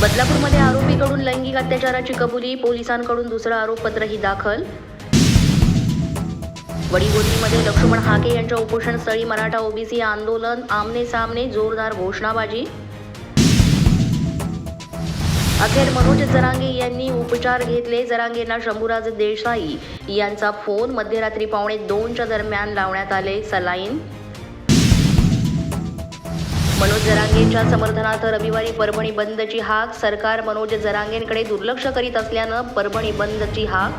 बदलापूरमध्ये आरोपीकडून लैंगिक अत्याचाराची कबुली पोलिसांकडून दुसरं आरोपपत्रही दाखल. वडीगोद्रीमध्ये लक्ष्मण हाके यांच्या उपोषणस्थळी मराठा ओबीसी आंदोलन आमने सामने जोरदार घोषणाबाजी. अखेर मनोज जरांगे यांनी उपचार घेतले. जरांगेंना शंभूराज देसाई यांचा फोन. मध्यरात्री पावणे दोनच्या दरम्यान लावण्यात आले सलाईन. मनोज जरांगेंच्या समर्थनार्थ रविवारी परभणी बंदची हाक. सरकार मनोज जरांगेंकडे दुर्लक्ष करीत असल्यानं परभणी बंदची हाक.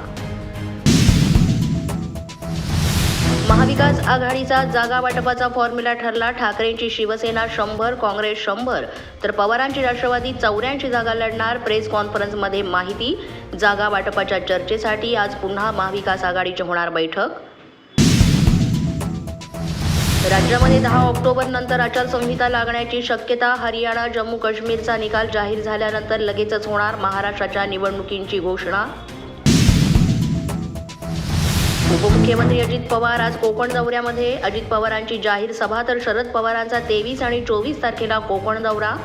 महाविकास आघाडीचा जागा वाटपाचा फॉर्म्युला ठरला. ठाकरेंची शिवसेना शंभर काँग्रेस शंभर. तर पवारांची राष्ट्रवादी चौऱ्याऐंशी जागा लढणार प्रेस कॉन्फरन्समध्ये माहिती. जागा वाटपाच्या चर्चेसाठी आज पुन्हा महाविकास आघाडीची होणार बैठक. राज्यामध्ये दहा ऑक्टोबर नंतर आचारसंहिता लागण्याची शक्यता हरियाणा जम्मू काश्मीरचा निकाल जाहीर झाल्यानंतर लगेचच होणार महाराष्ट्राच्या निवडणुकींची घोषणा. उपमुख्यमंत्री अजित पवार आज कोकण दौऱ्यामध्ये. अजित पवारांची जाहीर सभा तर शरद पवारांचा तेवीस आणि चोवीस तारखेला कोकण दौरा.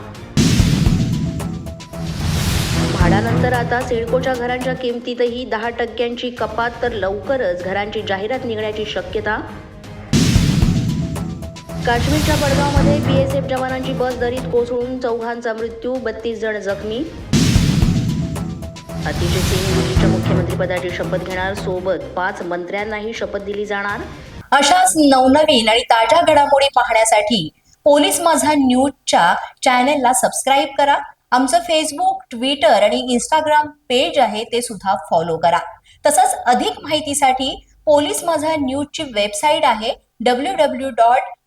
भाडानंतर आता सिडकोच्या घरांच्या किमतीतही दहा टक्क्यांची कपात तर लवकरच घरांची जाहिरात निघण्याची शक्यता. काश्मीरच्या बडगावमध्ये बीएसएफ जवानांची बस दरीत कोसळून चौघांचा मृत्यू बत्तीस जण जखमी. अतिशय सिंग दिल्लीच्या मुख्यमंत्रीपदाची शपथ घेणार सोबत पाच मंत्र्यांनाही शपथ दिली जाणार. अशाच नवनवीन आणि ताज्या घडामोडी पाहण्यासाठी पोलीस माझा न्यूजच्या चॅनेलला सबस्क्राईब करा. आमचं फेसबुक ट्विटर आणि इंस्टाग्राम पेज आहे ते सुद्धा फॉलो करा. तसंच अधिक माहितीसाठी पोलीस माझा न्यूजची वेबसाईट आहे W W dot